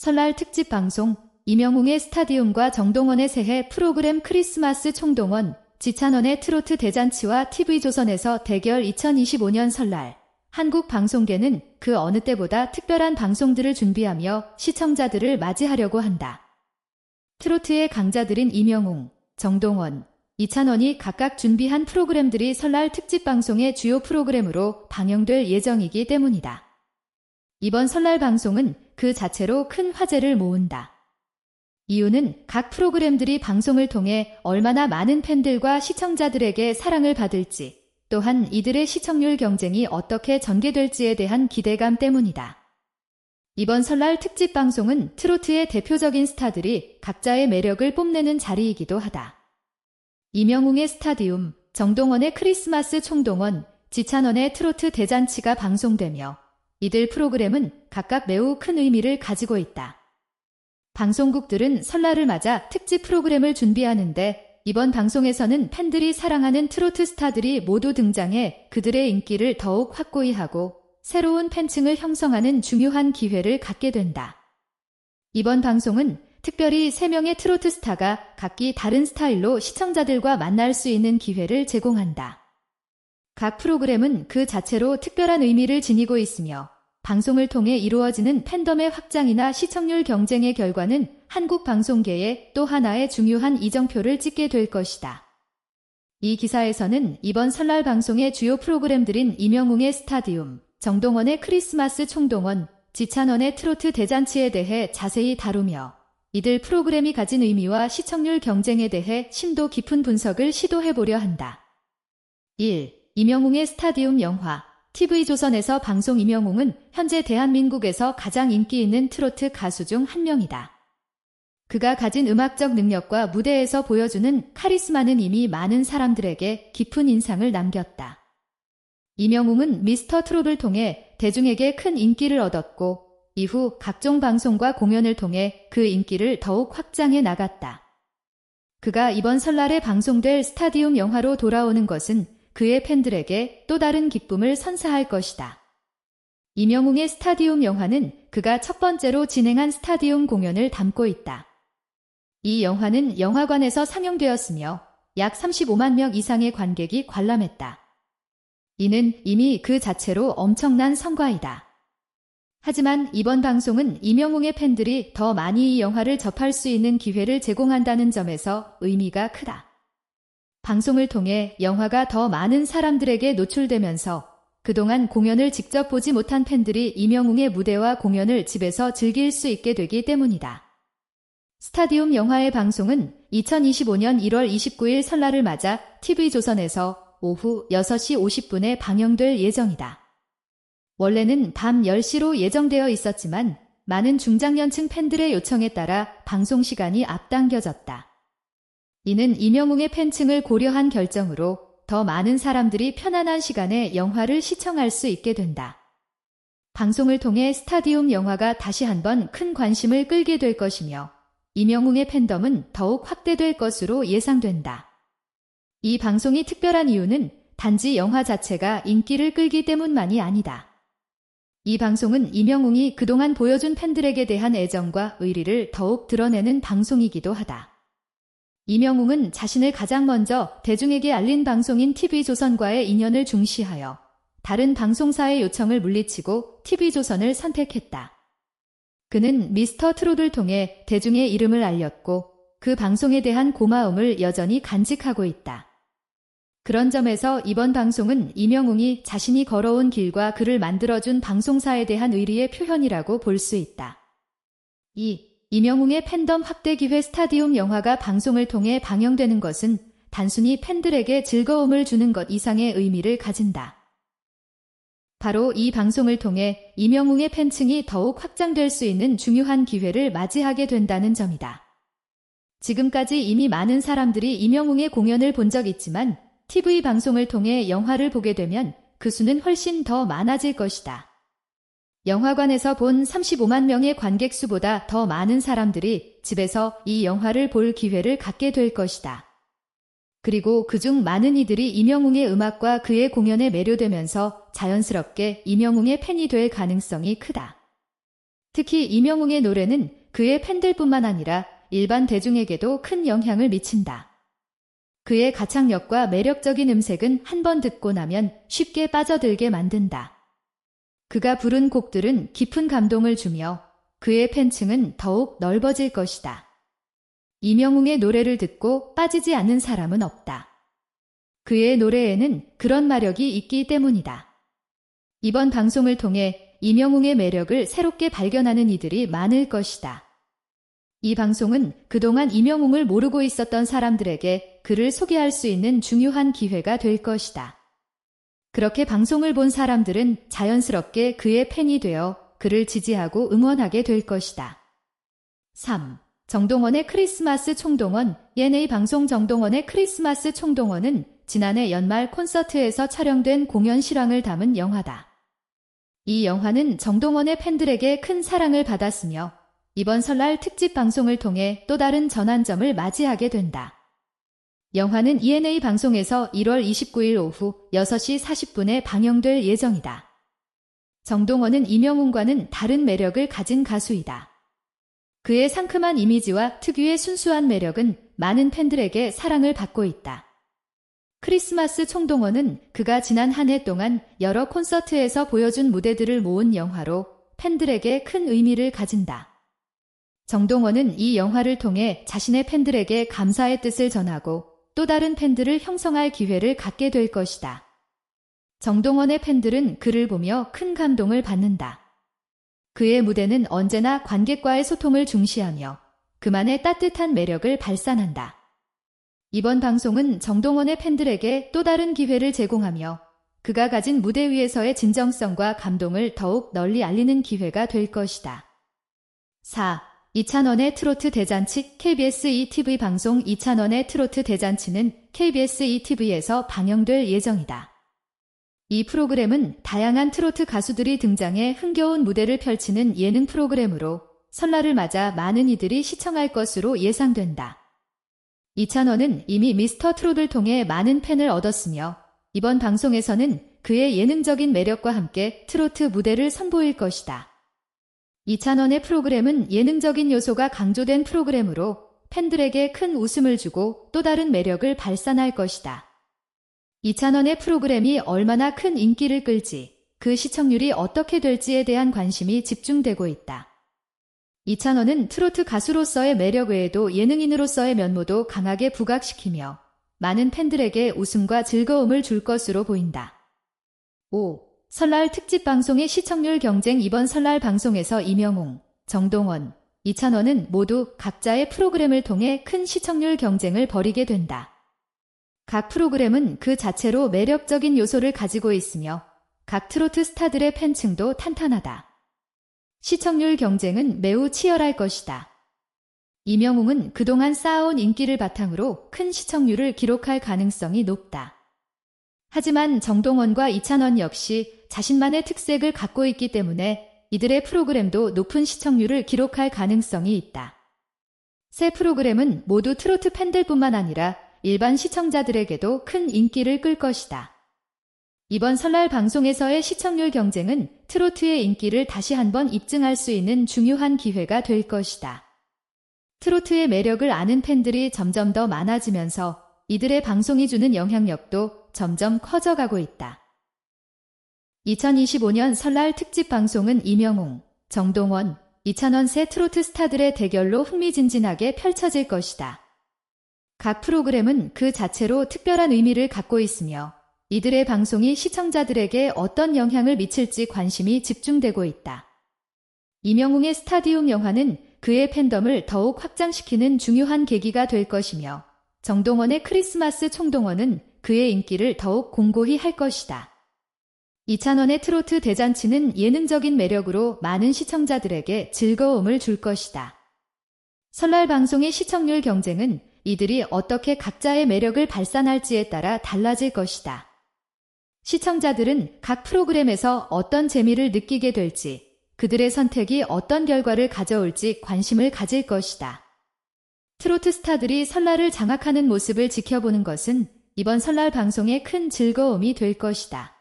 설날 특집 방송 이명웅의 스타디움과 정동원의 새해 프로그램 크리스마스 총동원 지찬원의 트로트 대잔치와 TV조선에서 대결 2025년 설날 한국 방송계는 그 어느 때보다 특별한 방송들을 준비하며 시청자들을 맞이하려고 한다. 트로트의 강자들인 이명웅, 정동원, 이찬원이 각각 준비한 프로그램들이 설날 특집 방송의 주요 프로그램으로 방영될 예정이기 때문이다. 이번 설날 방송은 그 자체로 큰 화제를 모은다. 이유는 각 프로그램들이 방송을 통해 얼마나 많은 팬들과 시청자들에게 사랑을 받을지, 또한 이들의 시청률 경쟁이 어떻게 전개될지에 대한 기대감 때문이다. 이번 설날 특집 방송은 트로트의 대표적인 스타들이 각자의 매력을 뽐내는 자리이기도 하다. 이명웅의 스타디움, 정동원의 크리스마스 총동원, 지찬원의 트로트 대잔치가 방송되며 이들 프로그램은 각각 매우 큰 의미를 가지고 있다. 방송국들은 설날을 맞아 특집 프로그램을 준비하는데 이번 방송에서는 팬들이 사랑하는 트로트 스타들이 모두 등장해 그들의 인기를 더욱 확고히 하고 새로운 팬층을 형성하는 중요한 기회를 갖게 된다. 이번 방송은 특별히 3명의 트로트 스타가 각기 다른 스타일로 시청자들과 만날 수 있는 기회를 제공한다. 각 프로그램은 그 자체로 특별한 의미를 지니고 있으며 방송을 통해 이루어지는 팬덤의 확장이나 시청률 경쟁의 결과는 한국 방송계에 또 하나의 중요한 이정표를 찍게 될 것이다. 이 기사에서는 이번 설날 방송의 주요 프로그램들인 이명웅의 스타디움, 정동원의 크리스마스 총동원, 지찬원의 트로트 대잔치에 대해 자세히 다루며 이들 프로그램이 가진 의미와 시청률 경쟁에 대해 심도 깊은 분석을 시도해보려 한다. 1. 이명웅의 스타디움 영화 TV조선에서 방송 이명웅은 현재 대한민국에서 가장 인기 있는 트로트 가수 중 한 명이다. 그가 가진 음악적 능력과 무대에서 보여주는 카리스마는 이미 많은 사람들에게 깊은 인상을 남겼다. 이명웅은 미스터 트롯을 통해 대중에게 큰 인기를 얻었고 이후 각종 방송과 공연을 통해 그 인기를 더욱 확장해 나갔다. 그가 이번 설날에 방송될 스타디움 영화로 돌아오는 것은 그의 팬들에게 또 다른 기쁨을 선사할 것이다. 이명웅의 스타디움 영화는 그가 첫 번째로 진행한 스타디움 공연을 담고 있다. 이 영화는 영화관에서 상영되었으며 약 35만 명 이상의 관객이 관람했다. 이는 이미 그 자체로 엄청난 성과이다. 하지만 이번 방송은 이명웅의 팬들이 더 많이 이 영화를 접할 수 있는 기회를 제공한다는 점에서 의미가 크다. 방송을 통해 영화가 더 많은 사람들에게 노출되면서 그동안 공연을 직접 보지 못한 팬들이 이명웅의 무대와 공연을 집에서 즐길 수 있게 되기 때문이다. 스타디움 영화의 방송은 2025년 1월 29일 설날을 맞아 TV조선에서 오후 6시 50분에 방영될 예정이다. 원래는 밤 10시로 예정되어 있었지만 많은 중장년층 팬들의 요청에 따라 방송 시간이 앞당겨졌다. 이는 이명웅의 팬층을 고려한 결정으로 더 많은 사람들이 편안한 시간에 영화를 시청할 수 있게 된다. 방송을 통해 스타디움 영화가 다시 한번 큰 관심을 끌게 될 것이며 이명웅의 팬덤은 더욱 확대될 것으로 예상된다. 이 방송이 특별한 이유는 단지 영화 자체가 인기를 끌기 때문만이 아니다. 이 방송은 이명웅이 그동안 보여준 팬들에게 대한 애정과 의리를 더욱 드러내는 방송이기도 하다. 이명웅은 자신을 가장 먼저 대중에게 알린 방송인 TV조선과의 인연을 중시하여 다른 방송사의 요청을 물리치고 TV조선을 선택했다. 그는 미스터 트롯을 통해 대중의 이름을 알렸고 그 방송에 대한 고마움을 여전히 간직하고 있다. 그런 점에서 이번 방송은 이명웅이 자신이 걸어온 길과 그를 만들어준 방송사에 대한 의리의 표현이라고 볼 수 있다. 2. 이명웅의 팬덤 확대 기회 스타디움 영화가 방송을 통해 방영되는 것은 단순히 팬들에게 즐거움을 주는 것 이상의 의미를 가진다. 바로 이 방송을 통해 이명웅의 팬층이 더욱 확장될 수 있는 중요한 기회를 맞이하게 된다는 점이다. 지금까지 이미 많은 사람들이 이명웅의 공연을 본 적 있지만 TV 방송을 통해 영화를 보게 되면 그 수는 훨씬 더 많아질 것이다. 영화관에서 본 35만 명의 관객 수보다 더 많은 사람들이 집에서 이 영화를 볼 기회를 갖게 될 것이다. 그리고 그중 많은 이들이 이명웅의 음악과 그의 공연에 매료되면서 자연스럽게 이명웅의 팬이 될 가능성이 크다. 특히 이명웅의 노래는 그의 팬들뿐만 아니라 일반 대중에게도 큰 영향을 미친다. 그의 가창력과 매력적인 음색은 한 번 듣고 나면 쉽게 빠져들게 만든다. 그가 부른 곡들은 깊은 감동을 주며 그의 팬층은 더욱 넓어질 것이다. 이명웅의 노래를 듣고 빠지지 않는 사람은 없다. 그의 노래에는 그런 마력이 있기 때문이다. 이번 방송을 통해 이명웅의 매력을 새롭게 발견하는 이들이 많을 것이다. 이 방송은 그동안 이명웅을 모르고 있었던 사람들에게 그를 소개할 수 있는 중요한 기회가 될 것이다. 그렇게 방송을 본 사람들은 자연스럽게 그의 팬이 되어 그를 지지하고 응원하게 될 것이다. 3. 정동원의 크리스마스 총동원 ENA 방송 정동원의 크리스마스 총동원은 지난해 연말 콘서트에서 촬영된 공연 실황을 담은 영화다. 이 영화는 정동원의 팬들에게 큰 사랑을 받았으며 이번 설날 특집 방송을 통해 또 다른 전환점을 맞이하게 된다. 영화는 ENA 방송에서 1월 29일 오후 6시 40분에 방영될 예정이다. 정동원은 이명웅과는 다른 매력을 가진 가수이다. 그의 상큼한 이미지와 특유의 순수한 매력은 많은 팬들에게 사랑을 받고 있다. 크리스마스 총동원은 그가 지난 한 해 동안 여러 콘서트에서 보여준 무대들을 모은 영화로 팬들에게 큰 의미를 가진다. 정동원은 이 영화를 통해 자신의 팬들에게 감사의 뜻을 전하고 또 다른 팬들을 형성할 기회를 갖게 될 것이다. 정동원의 팬들은 그를 보며 큰 감동을 받는다. 그의 무대는 언제나 관객과의 소통을 중시하며 그만의 따뜻한 매력을 발산한다. 이번 방송은 정동원의 팬들에게 또 다른 기회를 제공하며 그가 가진 무대 위에서의 진정성과 감동을 더욱 널리 알리는 기회가 될 것이다. 4. 이찬원의 트로트 대잔치 KBS ETV 방송 이찬원의 트로트 대잔치는 KBS ETV에서 방영될 예정이다. 이 프로그램은 다양한 트로트 가수들이 등장해 흥겨운 무대를 펼치는 예능 프로그램으로 설날을 맞아 많은 이들이 시청할 것으로 예상된다. 이찬원은 이미 미스터 트롯을 통해 많은 팬을 얻었으며 이번 방송에서는 그의 예능적인 매력과 함께 트로트 무대를 선보일 것이다. 이찬원의 프로그램은 예능적인 요소가 강조된 프로그램으로 팬들에게 큰 웃음을 주고 또 다른 매력을 발산할 것이다. 이찬원의 프로그램이 얼마나 큰 인기를 끌지, 그 시청률이 어떻게 될지에 대한 관심이 집중되고 있다. 이찬원은 트로트 가수로서의 매력 외에도 예능인으로서의 면모도 강하게 부각시키며 많은 팬들에게 웃음과 즐거움을 줄 것으로 보인다. 5. 설날 특집 방송의 시청률 경쟁 이번 설날 방송에서 이명웅, 정동원, 이찬원은 모두 각자의 프로그램을 통해 큰 시청률 경쟁을 벌이게 된다. 각 프로그램은 그 자체로 매력적인 요소를 가지고 있으며 각 트로트 스타들의 팬층도 탄탄하다. 시청률 경쟁은 매우 치열할 것이다. 이명웅은 그동안 쌓아온 인기를 바탕으로 큰 시청률을 기록할 가능성이 높다. 하지만 정동원과 이찬원 역시 자신만의 특색을 갖고 있기 때문에 이들의 프로그램도 높은 시청률을 기록할 가능성이 있다. 새 프로그램은 모두 트로트 팬들뿐만 아니라 일반 시청자들에게도 큰 인기를 끌 것이다. 이번 설날 방송에서의 시청률 경쟁은 트로트의 인기를 다시 한번 입증할 수 있는 중요한 기회가 될 것이다. 트로트의 매력을 아는 팬들이 점점 더 많아지면서 이들의 방송이 주는 영향력도 점점 커져가고 있다. 2025년 설날 특집 방송은 이명웅, 정동원, 이찬원 새 트로트 스타들의 대결로 흥미진진하게 펼쳐질 것이다. 각 프로그램은 그 자체로 특별한 의미를 갖고 있으며 이들의 방송이 시청자들에게 어떤 영향을 미칠지 관심이 집중되고 있다. 이명웅의 스타디움 영화는 그의 팬덤을 더욱 확장시키는 중요한 계기가 될 것이며 정동원의 크리스마스 총동원은 그의 인기를 더욱 공고히 할 것이다. 이찬원의 트로트 대잔치는 예능적인 매력으로 많은 시청자들에게 즐거움을 줄 것이다. 설날 방송의 시청률 경쟁은 이들이 어떻게 각자의 매력을 발산할지에 따라 달라질 것이다. 시청자들은 각 프로그램에서 어떤 재미를 느끼게 될지, 그들의 선택이 어떤 결과를 가져올지 관심을 가질 것이다. 트로트 스타들이 설날을 장악하는 모습을 지켜보는 것은 이번 설날 방송의 큰 즐거움이 될 것이다.